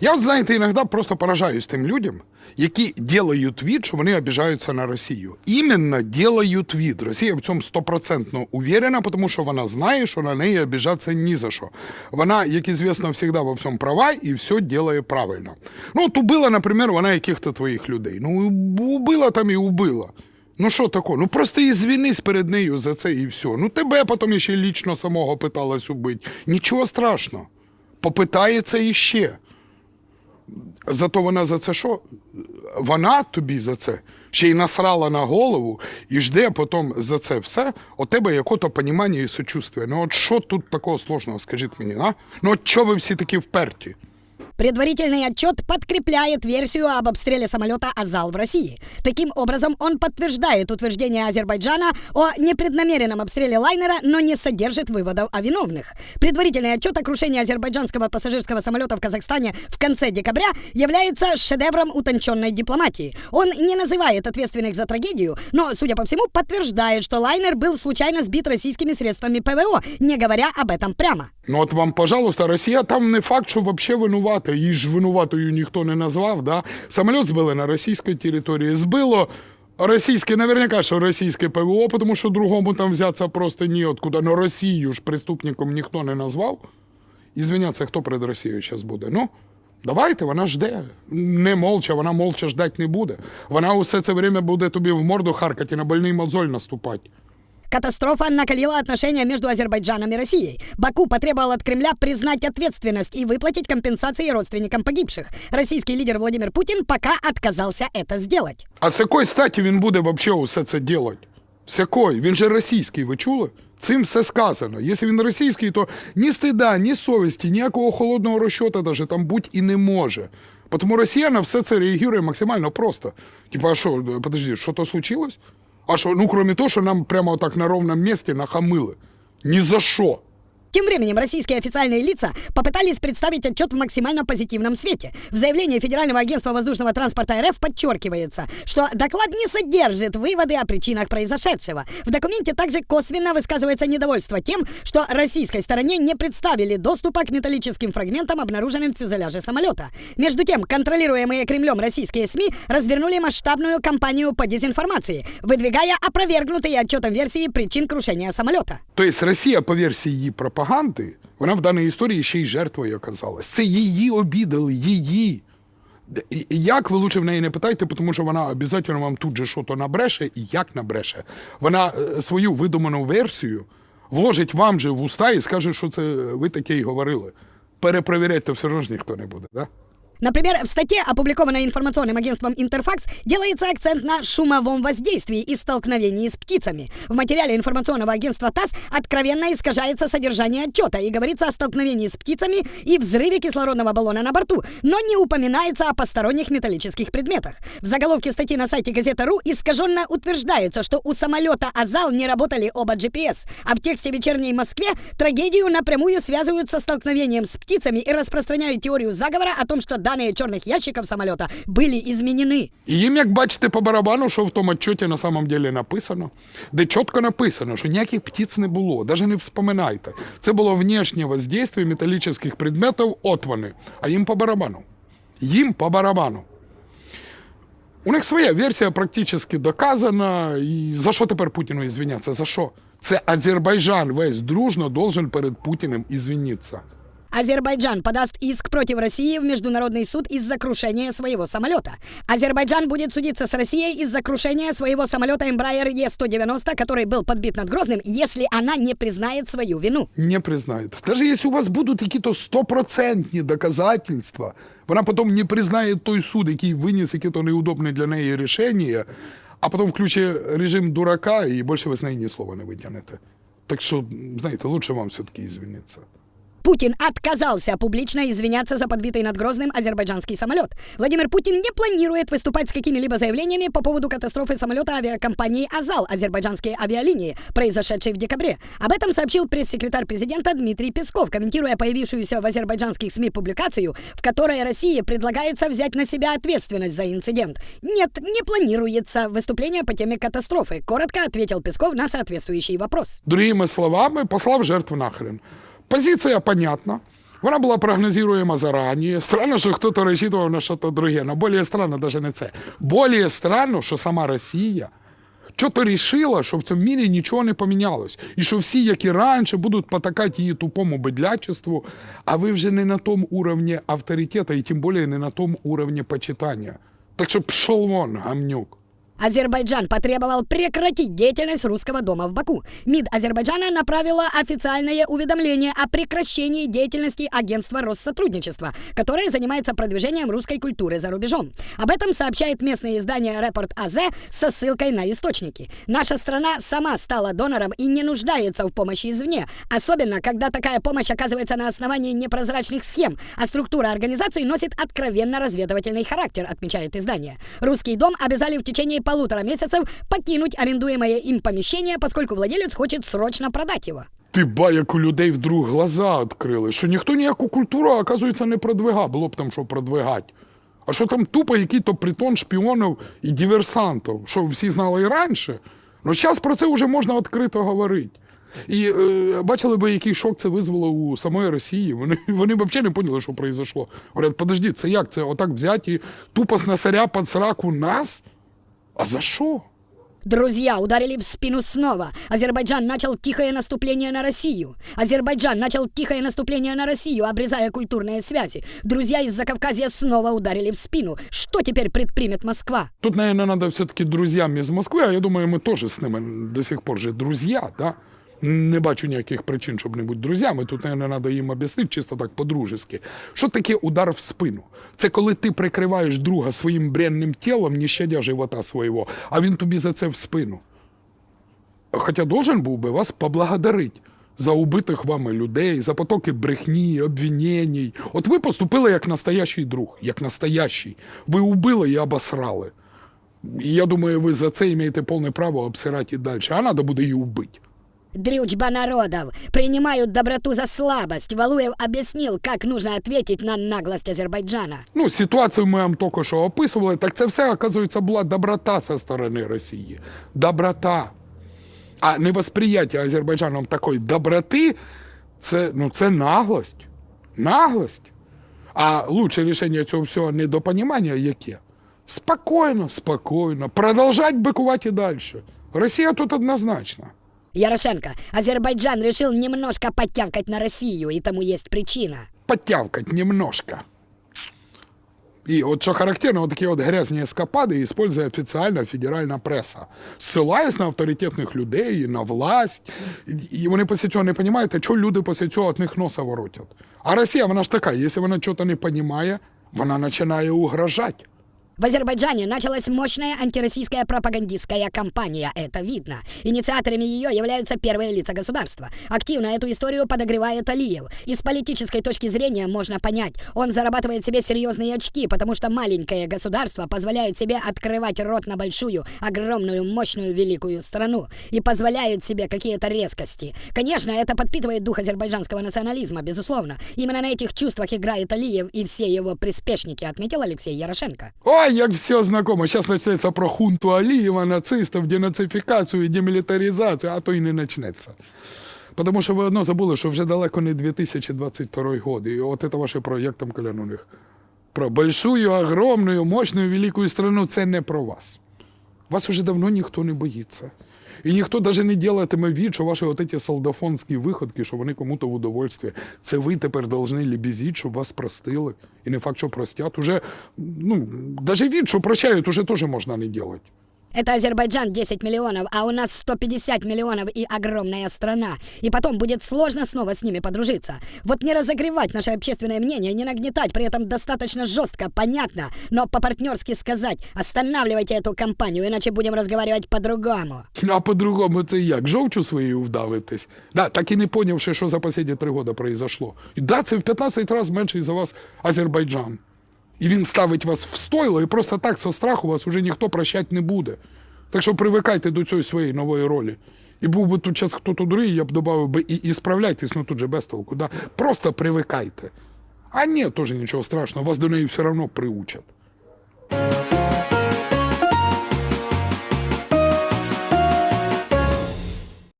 Я от знаєте, іноді просто поражаюсь тим людям, які делають вид, що вони обіжаються на Росію. Іменно делають вид. Росія в цьому стопроцентно уверена, тому що вона знає, що на неї обіжатися ні за що. Вона, як известно, завжди во всьому права і все делає правильно. Ну, от убила, наприклад, вона яких-то твоїх людей. Ну, убила там і убила. Ну що таке? Ну просто ізвінись перед нею за це і все. Ну тебе потім ще лічно самого питалась убити. Нічого страшного. Попитається іще. Зато вона за це що? Вона тобі за це ще й насрала на голову і жде потім за це все. У тебе якото понімання і сочувствие. Ну от що тут такого сложного, скажіть мені, а? Ну от чого ви всі такі вперті? Предварительный отчет подкрепляет версию об обстреле самолета «Азал» в России. Таким образом, он подтверждает утверждение Азербайджана о непреднамеренном обстреле лайнера, но не содержит выводов о виновных. Предварительный отчет о крушении азербайджанского пассажирского самолета в Казахстане в конце декабря является шедевром утонченной дипломатии. Он не называет ответственных за трагедию, но, судя по всему, подтверждает, что лайнер был случайно сбит российскими средствами ПВО, не говоря об этом прямо. Ну от вам, пожалуйста, Росія там не факт, що взагалі винувата. Її ж винуватою ніхто не назвав. Да? Самоліт збили на російській території. Збило російське, наверняка, що російське ПВО, тому що другому там взятися просто ніоткуда. Но Росію ж преступником ніхто не назвав. І звиняться, хто перед Росією зараз буде. Ну, давайте, вона жде. Не молча, вона молча ждать не буде. Вона усе це время буде тобі в морду харкати, на больний мозоль наступати. Катастрофа накалила отношения между Азербайджаном и Россией. Баку потребовал от Кремля признать ответственность и выплатить компенсации родственникам погибших. Российский лидер Владимир Путин пока отказался это сделать. А з якої статі він буде взагалі усе це робити? З якої? Він же російський, ви чули? Цим все сказано. Якщо він російський, то ні стида, ні совісті, ніякого холодного розчота даже там бути і не може. Тому Росія на все це реагує максимально просто. Типа, а що, подожди, що то случилось? А что, ну кроме того, що нам прямо вот так на ровном месте нахамили. Ни за що. Тем временем российские официальные лица попытались представить отчет в максимально позитивном свете. В заявлении Федерального агентства воздушного транспорта РФ подчеркивается, что доклад не содержит выводы о причинах произошедшего. В документе также косвенно высказывается недовольство тем, что российской стороне не представили доступа к металлическим фрагментам, обнаруженным в фюзеляже самолета. Между тем, контролируемые Кремлем российские СМИ развернули масштабную кампанию по дезинформации, выдвигая опровергнутые отчетом версии причин крушения самолета. Тобто Росія, по версії її пропаганди, вона в даній історії ще й жертвою оказалась. Це її обідали, її. Як ви лучше в неї не питайте, тому що вона обов'язково вам тут же щось набреше, і як набреше. Вона е, свою видуману версію вложить вам же в уста і скаже, що це ви таке й говорили. Перепровіряти все одно ж ніхто не буде, да? Например, в статье, опубликованной информационным агентством Интерфакс, делается акцент на шумовом воздействии и столкновении с птицами. В материале информационного агентства ТАСС откровенно искажается содержание отчета и говорится о столкновении с птицами и взрыве кислородного баллона на борту, но не упоминается о посторонних металлических предметах. В заголовке статьи на сайте Газета.ру искаженно утверждается, что у самолета «Азал» не работали оба GPS, а в тексте «Вечерней Москве» трагедию напрямую связывают со столкновением с птицами и распространяют теорию заговора о том, что данные черных ящиков самолета были изменены. І їм, як бачите, по барабану, що в тому отчеті на самом деле написано, де чітко написано, що ніяких птиць не було, навіть не вспоминайте. Це було внешнє воздействие металічних предметів от вони, а їм по барабану. Їм по барабану. У них своя версія практично доказана. І за що тепер Путіну ізвинятися? За що? Це Азербайджан весь дружно должен перед Путіним ізвинитися. Азербайджан подаст иск против России в Международный суд из-за крушения своего самолета. Азербайджан будет судиться с Россией из-за крушения своего самолета Embraer E-190, который был подбит над Грозным, если она не признает свою вину. Не признает. Даже если у вас будут какие-то стопроцентні доказательства, вона потім не признає той суд, який виніс які-то неудобні для неї рішення, а потім включить режим дурака і більше ви з неї ні слова не витягнете. Так що, знаєте, лучше вам все-таки извиниться. Путин отказался публично извиняться за подбитый над Грозным азербайджанский самолет. Владимир Путин не планирует выступать с какими-либо заявлениями по поводу катастрофы самолета авиакомпании «Азал» азербайджанские авиалинии, произошедшей в декабре. Об этом сообщил пресс-секретарь президента Дмитрий Песков, комментируя появившуюся в азербайджанских СМИ публикацию, в которой России предлагается взять на себя ответственность за инцидент. Нет, не планируется выступление по теме катастрофы, коротко ответил Песков на соответствующий вопрос. Другими словами, послав жертв нахрен. Позиція понятна. Вона була прогнозируема заранее. Странно, що хтось рассчитывал на щось друге. Но более странно даже не це. Более странно, що сама Росія що-то рішила, що в цьому мірі нічого не помінялось. І що всі, як і раніше, будуть потакати її тупому бедлячеству, а ви вже не на тому уровні авторитета, і тим більше не на тому уровні почитання. Так що пшел вон, гамнюк. Азербайджан потребовал прекратить деятельность русского дома в Баку. МИД Азербайджана направила официальное уведомление о прекращении деятельности агентства Россотрудничества, которое занимается продвижением русской культуры за рубежом. Об этом сообщает местное издание «Репорт АЗ» со ссылкой на источники. Наша страна сама стала донором и не нуждается в помощи извне, особенно когда такая помощь оказывается на основании непрозрачных схем, а структура организации носит откровенно разведывательный характер, отмечает издание. Русский дом обязали в течение полутора месяцев покинуть арендуемое им помещение, поскольку владелец хочет срочно продать его. Ти ба, як у людей вдруг глаза відкрили, що ніхто ніяку культуру, оказується, не продвигав. Було б там що продвигати. А що там тупо який-то притон шпіонів і диверсантів, що всі знали і раніше. Ну зараз про це вже можна відкрито говорити. І е, бачили би, який шок це визвало у самої Росії. Вони, вони взагалі не поняли, що произошло. Говорять, подожди, це як? Це отак взяти і тупо снасаря під сраку нас? А за что? Друзья ударили в спину снова. Азербайджан начал тихое наступление на Россию. Азербайджан начал тихое наступление на Россию, обрезая культурные связи. Друзья из Закавказья снова ударили в спину. Что теперь предпримет Москва? Тут, наверное, надо все-таки друзьям из Москвы, а я думаю, ми теж з ними до сих пор же друзі, да? Не бачу ніяких причин, щоб не бути друзями. Тут, наверное, треба їм об'яснити чисто так по-дружески. Що таке удар в спину? Це коли ти прикриваєш друга своїм бренним тілом, не щадя живота свого, а він тобі за це в спину. Хоча должен був би вас поблагодарити за убитих вами людей, за потоки брехні, обвинень. От ви поступили як настоящий друг, як настоящий. Ви убили і обосрали. І я думаю, ви за це маєте повне право обсирати і далі. А треба буде її убити. Дрючба народов принимают доброту за слабость. Валуев объяснил, как нужно ответить на наглость Азербайджана. Ну, ситуацію ми вам тільки що описували, так це все, оказується, була доброта зі сторони Росії. Доброта. А невосприяття Азербайджаном такої доброти це, ну, це наглость. Наглость. А лучше рішення цього всього недопонімання яке? Спокійно, спокійно. Продовжать бикувати і далі. Росія тут однозначно. Ярошенко, Азербайджан решил немножко подтявкать на Россию, и тому есть причина. подтявкать немножко. И вот что характерно, вот такие вот грязные эскапады использует официальная федеральна преса, ссилаясь на авторитетних людей, на власть. І, і вони після цього не розуміють, а чого люди після цього від них носа воротять. А Росія, вона ж така, якщо вона щось не розуміє, вона починає угрожати. В Азербайджане началась мощная антироссийская пропагандистская кампания, это видно. Инициаторами ее являются первые лица государства. Активно эту историю подогревает Алиев. И с политической точки зрения можно понять, он зарабатывает себе серьезные очки, потому что маленькое государство позволяет себе открывать рот на большую, огромную, мощную, великую страну. И позволяет себе какие-то резкости. Конечно, это подпитывает дух азербайджанского национализма, безусловно. Именно на этих чувствах играет Алиев и все его приспешники, отметил Алексей Ярошенко. Ой, як все знакомо. Зараз почнеться про хунту Алієва, нацистів, денацифікацію, і демілітаризацію, а то й не почнеться. Тому що ви одно забули, що вже далеко не 2022 год. І от це ваше про, як там Колян у них? Про большую, огромную, мощную, велику страну це не про вас. Вас уже давно ніхто не боїться. І ніхто навіть не ділатиме від, що ваші от ці солдафонські виходки, що вони кому-то в удовольствие. Це ви тепер повинні лібізіть, щоб вас простили. І не факт, що простять. Уже, ну, навіть від, що прощають, уже теж можна не робити. Это Азербайджан 10 миллионов, а у нас 150 миллионов и огромная страна. И потом будет сложно снова с ними подружиться. Вот не разогревать наше общественное мнение, не нагнетать, при этом достаточно жестко, понятно, но по-партнерски сказать, останавливайте эту кампанию, иначе будем разговаривать по-другому. А по-другому це як? Жовчу своєю вдавитись? Да, так і не понявши, що за останні три роки произошло. І да, це в 15 разів менший за вас Азербайджан. І він ставить вас в стойло, і просто так со страху вас уже ніхто прощати не буде. Так що привикайте до цієї своєї нової ролі. І був би тут час хто другий, я б додав би і, і справляйтесь, ну тут же без толку. Да? Просто привикайте. А ні, теж нічого страшного, вас до неї все одно приучать.